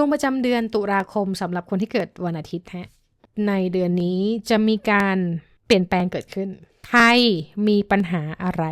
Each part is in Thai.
วงประจำเดือนตุลาคมสำหรับคนที่เกิดวันอาทิตย์ฮะในเดือนนี้จะมีการเปลี่ยนแปลงเกิดขึ้นใครมีปัญหาอะไร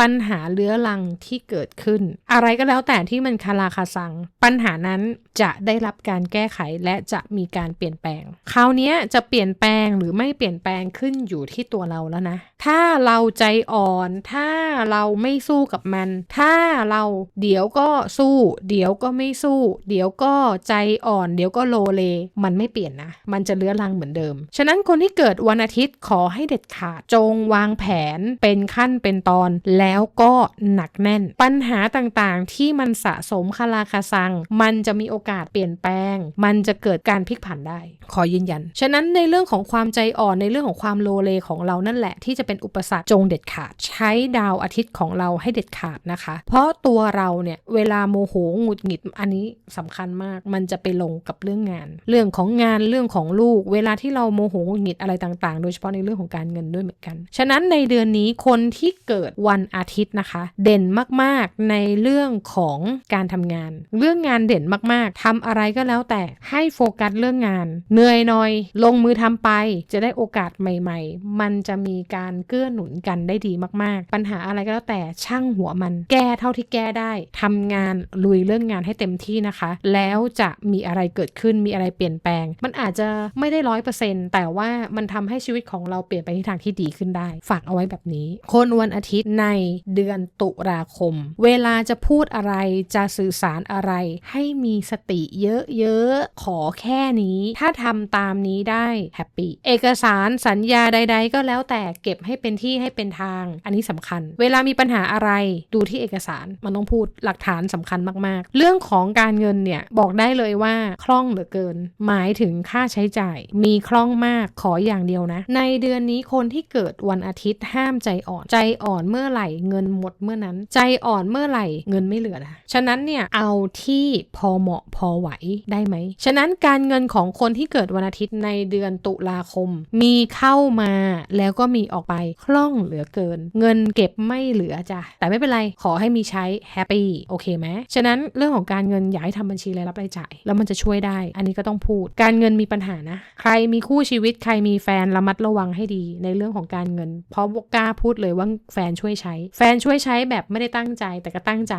ปัญหาเลื้อรังที่เกิดขึ้น อะไรก็แล้วแต่ที่มันคาราคาซัง ปัญหานั้นจะได้รับการแก้ไขและจะมีการเปลี่ยนแปลง คราวนี้จะเปลี่ยนแปลงหรือไม่เปลี่ยนแปลงขึ้นอยู่ที่ตัวเราแล้วนะ ถ้าเราใจอ่อน ถ้าเราไม่สู้กับมัน ถ้าเราเดี๋ยวก็สู้ เดี๋ยวก็ไม่สู้ เดี๋ยวก็ใจอ่อน เดี๋ยวก็โลเล มันไม่เปลี่ยนนะ มันจะเลื้อรังเหมือนเดิม ฉะนั้นคนที่เกิดวันอาทิตย์ขอให้เด็ดขาดจงวางแผนเป็นขั้นเป็นตอนแล้วก็หนักแน่น ปัญหาต่างๆที่มันสะสมคาราคาซัง มันจะมีโอกาสเปลี่ยนแปลง มันจะเกิดการพลิกผันได้ ขอยืนยัน ฉะนั้นในเรื่องของความใจอ่อนในเรื่องของความโลเลของเรานั่นแหละ ที่จะเป็นอุปสรรคจงเด็ดขาด ใช้ดาวอาทิตย์ของเราให้เด็ดขาดนะคะ เพราะตัวเราเนี่ยเวลาโมโหหงุดหงิดอันนี้สำคัญมาก มันจะไปลงกับเรื่องงาน เรื่องของงานเรื่องของลูก เวลาที่เราโมโหหงุดหงิดอะไรต่างๆ โดยเฉพาะในเรื่องของการเงินด้วยเหมือนกันฉะนั้นในเดือนนี้คนที่เกิดวันอาทิตย์นะคะ เด่นมากๆในเรื่องของการทำงาน เรื่องงานเด่นมากๆทำอะไรก็แล้วแต่ให้โฟกัสเรื่องงาน เหนื่อยหน่อย ลงมือทำไป จะได้โอกาสใหม่ ๆ มันจะมีการเกื้อหนุนกันได้ดีมากๆ ปัญหาอะไรก็แล้วแต่ช่างหัวมัน แก้เท่าที่แก้ได้ทำงานลุยเรื่องงานให้เต็มที่นะคะ แล้วจะมีอะไรเกิดขึ้นมีอะไรเปลี่ยนแปลง มันอาจจะไม่ได้ร้อยเปอร์เซ็นต์แต่ว่ามันทำให้ชีวิตของเราเปลี่ยนไปในทางที่ดีขึ้นได้ฝากเอาไว้แบบนี้ คนวันอาทิตย์ในเดือนตุลาคม เวลาจะพูดอะไรจะสื่อสารอะไร ให้มีสติเยอะๆ ขอแค่นี้ ถ้าทำตามนี้ได้แฮปปี้เอกสารสัญญาใด ๆ ก็แล้วแต่เก็บให้เป็นที่ให้เป็นทาง อันนี้สำคัญ เวลามีปัญหาอะไรดูที่เอกสารมันต้องพูดหลักฐานสำคัญมากๆ เรื่องของการเงินเนี่ยบอกได้เลยว่าคล่องเหลือเกิน หมายถึงค่าใช้จ่าย มีคล่องมากขออย่างเดียวนะ ในเดือนนี้คนที่เกิดวันอาทิตย์ห้ามใจอ่อน ใจอ่อนเมื่อไหร่เงินหมดเมื่อนั้น ใจอ่อนเมื่อไหร่เงินไม่เหลือนะฉะนั้นเนี่ยเอาที่พอเหมาะพอไหวได้ไหมฉะนั้นการเงินของคนที่เกิดวันอาทิตย์ในเดือนตุลาคม มีเข้ามาแล้วก็มีออกไปคล่องเหลือเกิน เงินเก็บไม่เหลือจ้ะแต่ไม่เป็นไรขอให้มีใช้แฮปปี้โอเคไหมฉะนั้นเรื่องของการเงินอย่าให้ทำบัญชีรายรับรายจ่าย แล้วมันจะช่วยได้ อันนี้ก็ต้องพูด การเงินมีปัญหานะ ใครมีคู่ชีวิตใครมีแฟนระมัดระวังให้ดีในเรื่องของการเงินเพราะกล้าพูดเลยว่าแฟนช่วยใช้ แฟนช่วยใช้แบบไม่ได้ตั้งใจแต่ก็ตั้งใจ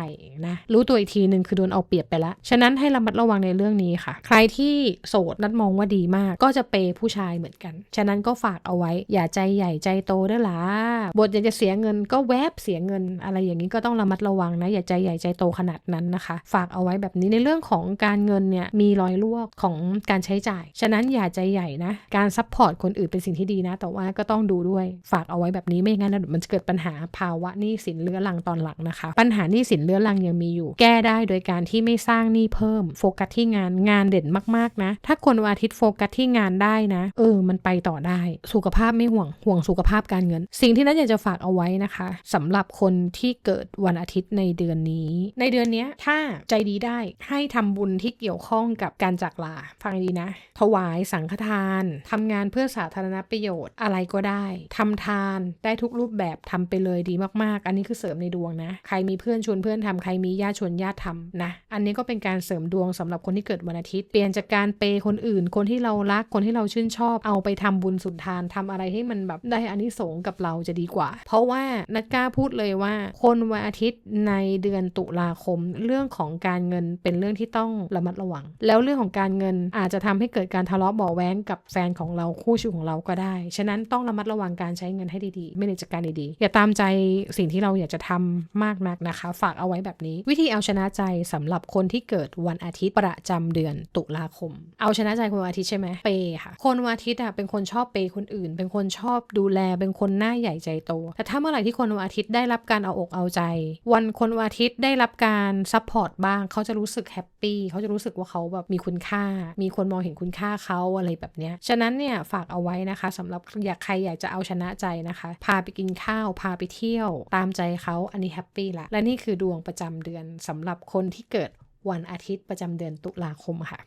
นะ รู้ตัวอีกทีหนึ่งคือโดนเอาเปรียบไปละฉะนั้นให้ระมัดระวังในเรื่องนี้ค่ะ ใครที่โสดนัดมองว่าดีมาก ก็จะเปย์ผู้ชายเหมือนกัน ฉะนั้นก็ฝากเอาไว้ อย่าใจใหญ่ใจโตด้วยล่ะบทอยากจะเสียเงินก็แวบเสียเงิน อะไรอย่างนี้ก็ต้องระมัดระวังนะ อย่าใจใหญ่ใจโตขนาดนั้นนะคะ ฝากเอาไว้แบบนี้ในเรื่องของการเงินเนี่ยมีรอยรั่วของการใช้จ่าย ฉะนั้นอย่าใจใหญ่นะ การซัพพอร์ตคนอื่นเป็นสิ่งที่ดีนะ แต่ว่าก็ต้องดูด้วยฝากเอาไว้แบบนี้ไม่งั้นแล้วมันจะเกิดปัญหาภาวะหนี้สินเรื้อรังตอนหลังนะคะ ปัญหาหนี้สินเรื้อรังยังมีอยู่ แก้ได้โดยการที่ไม่สร้างหนี้เพิ่ม โฟกัสที่งานงานเด่นมากๆนะ ถ้าคนวันอาทิตย์โฟกัสที่งานได้นะ เออ มันไปต่อได้ สุขภาพไม่ห่วงห่วงสุขภาพการเงิน สิ่งที่นัทอยากจะฝากเอาไว้นะคะสำหรับคนที่เกิดวันอาทิตย์ในเดือนนี้ ในเดือนนี้ถ้าใจดีได้ให้ทำบุญที่เกี่ยวข้องกับการจากลาฟังดีนะ ถวายสังฆทานทำงานเพื่อสาธารณประโยชน์อะไรก็ได้ทำทานได้ทุกรูปแบบทำไปเลยดีมากๆ อันนี้คือเสริมในดวงนะ ใครมีเพื่อนชวนเพื่อนทำใครมีญาติชวนญาติทำนะ อันนี้ก็เป็นการเสริมดวงสำหรับคนที่เกิดวันอาทิตย์ เปลี่ยนจากการเปย์คนอื่น คนที่เรารักคนที่เราชื่นชอบเอาไปทำบุญสุนทานทำอะไรให้มันแบบได้อานิสงส์กับเราจะดีกว่า เพราะว่านัดกล้าพูดเลยว่า คนวันอาทิตย์ในเดือนตุลาคมเรื่องของการเงินเป็นเรื่องที่ต้องระมัดระวัง แล้วเรื่องของการเงินอาจจะทำให้เกิดการทะเลาะเบาแว้งกับแฟนของเราคู่ชีวิตของเราก็ได้ ฉะนั้นต้องระมัดระวังการใช้เงินให้ดีๆไม่ได้จัดการดีๆ อย่าตามใจสิ่งที่เราอยากจะทำมากนักนะคะ ฝากเอาไว้แบบนี้ วิธีเอาชนะใจสำหรับคนที่เกิดวันอาทิตย์ประจำเดือนตุลาคม เอาชนะใจคนวันอาทิตย์ใช่ไหมเปย์ค่ะ คนวันอาทิตย์อะเป็นคนชอบเปย์คนอื่น เป็นคนชอบดูแล เป็นคนหน้าใหญ่ใจโต แต่ถ้าเมื่อไหร่ที่คนวันอาทิตย์ได้รับการเอาอกเอาใจ วันคนวันอาทิตย์ได้รับการซัพพอร์ตบ้าง เขาจะรู้สึกแฮปปี้ เขาจะรู้สึกว่าเขาแบบมีคุณค่า มีคนมองเห็นคุณค่าเขาอะไรแบบเนี้ย ฉะนั้นเนี่ยฝากเอาไว้นะคะสำหรับอยากใครอยากจะเอาชนะใจนะคะ พาไปกินข้าว พาไปเที่ยว ตามใจเขาอันนี้แฮปปี้ละ และนี่คือดวงประจำเดือนสำหรับคนที่เกิดวันอาทิตย์ประจำเดือนตุลาคมค่ะ